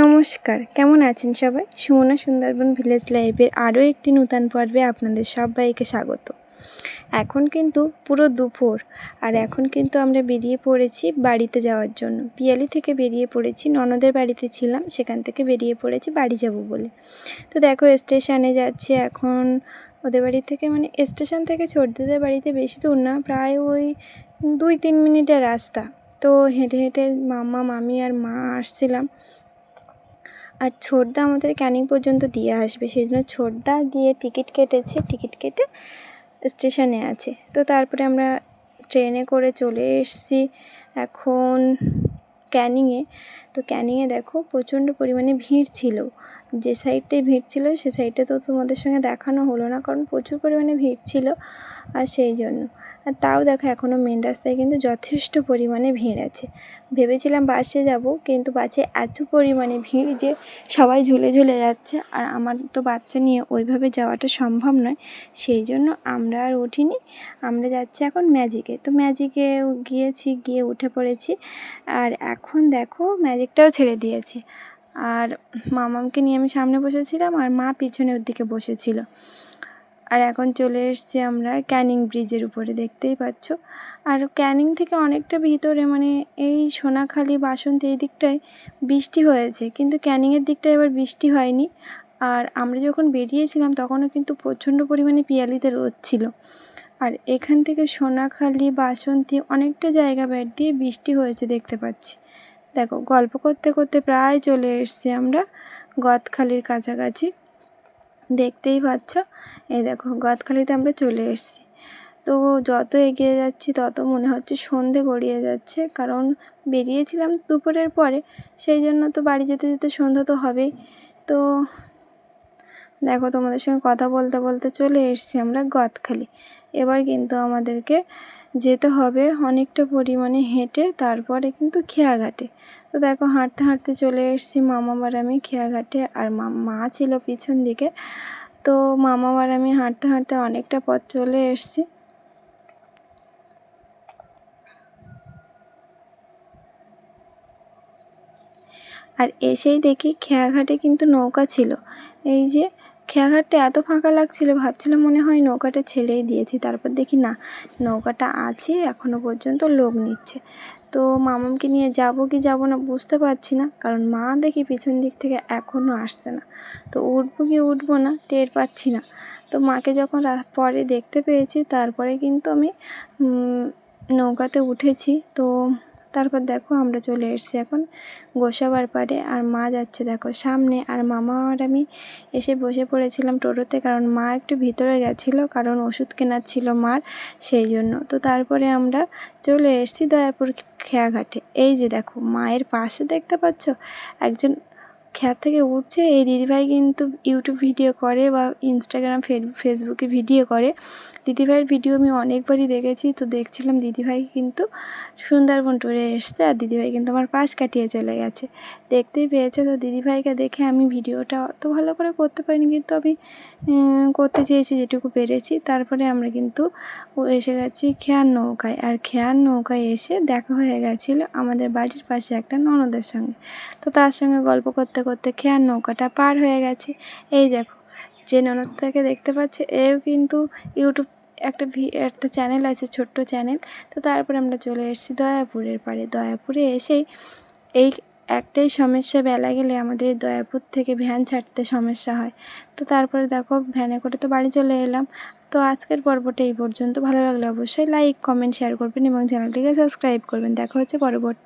নমস্কার, কেমন আছেন সবাই? সুমনা সুন্দরবন ভিলেজ লাইভের আরও একটি নূতন পর্বে আপনাদের সবাইকে স্বাগত। এখন কিন্তু পুরো দুপুর, আর এখন কিন্তু আমরা বেরিয়ে পড়েছি বাড়িতে যাওয়ার জন্য। পিয়ালি থেকে বেরিয়ে পড়েছি, ননদের বাড়িতে ছিলাম, সেখান থেকে বেরিয়ে পড়েছি, বাড়ি যাব বলে। তো দেখো, স্টেশনে যাচ্ছে এখন। ওদের বাড়ি থেকে মানে স্টেশন থেকে ছোটদের বাড়িতে বেশি দূর না, প্রায় ওই দুই তিন মিনিটের রাস্তা। তো হেঁটে হেঁটে মামা, মামি আর মা আসছিলাম। আর ছোটদা আমাদের ক্যানিং পর্যন্ত দিয়ে আসবে সেই জন্য ছোটদা গিয়ে টিকিট কেটেছে, টিকিট কেটে স্টেশনে আছে। তো তারপরে আমরা ট্রেনে করে চলে এসেছি এখন ক্যানিংয়ে। তো ক্যানিংয়ে দেখো প্রচণ্ড পরিমাণে ভিড় ছিল। যে সাইডটায় ভিড় ছিল, সে সাইডটা তো তোমাদের সঙ্গে দেখানো হলো না, কারণ প্রচুর পরিমাণে ভিড় ছিল, আর সেই জন্য। আর তাও দেখো এখনও মেন রাস্তায় কিন্তু যথেষ্ট পরিমাণে ভিড় আছে। ভেবেছিলাম বাসে যাব, কিন্তু বাসে এত পরিমাণে ভিড় যে সবাই ঝুলে ঝুলে যাচ্ছে, আর আমার তো বাচ্চা নিয়ে ওইভাবে যাওয়াটা সম্ভব নয়। সেই জন্য আমরা আর উঠিনি, আমরা যাচ্ছি এখন ম্যাজিকে তো ম্যাজিকে গিয়েছি, গিয়ে উঠে পড়েছি, আর এখন দেখো ম্যাজিকটাও ছেড়ে দিয়েছি। আর মামামকে নিয়ে আমি সামনে বসেছিলাম আর মা পিছনের দিকে বসেছিল। আর এখন চলে এসছি আমরা ক্যানিং ব্রিজের উপরে, দেখতেই পাচ্ছ। আর ক্যানিং থেকে অনেকটা ভিতরে মানে এই সোনাখালি বাসন্তী এই দিকটায় বৃষ্টি হয়েছে, কিন্তু ক্যানিংয়ের দিকটায় এবার বৃষ্টি হয়নি। আর আমরা যখন বেরিয়েছিলাম, তখনও কিন্তু প্রচণ্ড পরিমাণে পিয়ালিতে রোদ ছিল। আর এখান থেকে সোনাখালি বাসন্তী অনেকটা জায়গা ব্যাট দিয়ে বৃষ্টি হয়েছে, দেখতে পাচ্ছি। দেখো, গল্প করতে করতে প্রায় চলে এসছি আমরা গদখালির কাছাকাছি। দেখতেই পাচ্ছ? এই দেখো, গদখালিতে আমরা চলে এসেছি। তো যত এগিয়ে যাচ্ছি, তত মনে হচ্ছে সন্ধে গড়িয়ে যাচ্ছে। কারণ বেরিয়েছিলাম দুপুরের পরে, সেই জন্য তো বাড়ি যেতে যেতে সন্ধ্যা তো হবেই। তো দেখো, তোমাদের সঙ্গে কথা বলতে বলতে চলে এসছি আমরা গদখালি। এবার কিন্তু আমাদেরকে যেতে হবে অনেকটা পরিমাণে হেঁটে তারপরে কিন্তু খেয়াঘাটে। তো দেখো হাঁটতে হাঁটতে চলে এসেছি মামাবার আমি খেয়াঘাটে আর মা ছিল পিছন দিকে। তো মামাবার আমি হাঁটতে হাঁটতে অনেকটা পথ চলে এসেছি। আর এসেই দেখি খেয়াঘাটে কিন্তু নৌকা ছিল। এই যে খেয়াঘাটটা এত ফাঁকা লাগছিল, ভাবছিলাম মনে হয় নৌকাটা ছেড়েই দিয়েছি। তারপর দেখি না, নৌকাটা আছে এখনও পর্যন্ত লোক নিচ্ছে। তো মামামকে নিয়ে যাব কি যাব না বুঝতে পারছি না, কারণ মা দেখি পিছন দিক থেকে এখনও আসছে না। তো উঠবো কি উঠবো না, টের পাচ্ছি না। তো মাকে যখন পরে দেখতে পেয়েছি, তারপরে কিন্তু আমি নৌকাতে উঠেছি। তো তারপর দেখো আমরা চলে এসেছি এখন গোসাবার পারে আর মা যাচ্ছে, দেখো সামনে। আর মামা আর আমি এসে বসে পড়েছিলাম টোটোতে কারণ মা একটু ভিতরে গেছিল কারণ ওষুধ কেনার ছিল মার সেই জন্য। তো তারপরে আমরা চলে এসেছি দয়াপুর খেয়াঘাটে। এই যে দেখো, মায়ের পাশে দেখতে পাচ্ছ? একজন খেয়ার থেকে উঠছে, এই দিদিভাই কিন্তু ইউটিউব ভিডিও করে বা ইনস্টাগ্রাম ফেসবুকে ভিডিও করে। দিদিভাইয়ের ভিডিও আমি অনেকবারই দেখেছি, তো দেখছিলাম দিদিভাই কিন্তু সুন্দরবন ট্যুরে এসছে আর দিদিভাই কিন্তু আমার পাশ কাটিয়ে চলে গেছে। দেখতেই পেয়েছে তো দিদিভাইকে দেখে আমি ভিডিওটা অত ভালো করে করতে পারিনি, কিন্তু আমি করতে চেয়েছি যেটুকু পেরেছি। তারপরে আমরা কিন্তু এসে গেছি খেয়ার নৌকায় আর খেয়ার নৌকায় এসে দেখা হয়ে গেছিল আমাদের বাড়ির পাশে একটা ননদের সঙ্গে। তো তার সঙ্গে গল্প করতে করতে খেয়ার নৌকাটা পার হয়ে গেছে। এই দেখো, যে ননদটাকে দেখতে পাচ্ছে, এও কিন্তু ইউটিউব একটা ভি, একটা চ্যানেল আছে, ছোট্ট চ্যানেল। তো তারপরে আমরা চলে এসেছি দয়াপুরের পাড়ে। দয়াপুরে এসেই এই একটাই সমস্যা, বেলা গেলে আমাদের দয়াপুর থেকে ভ্যান ছাড়তে সমস্যা হয়। তো তারপরে দেখো, ভ্যানে করে তো বাড়ি চলে এলাম। তো আজকের পর্বটা এই পর্যন্ত। ভালো লাগলে অবশ্যই লাইক, কমেন্ট, শেয়ার করবেন এবং চ্যানেলটিকে সাবস্ক্রাইব করবেন। দেখা হচ্ছে পরবর্তী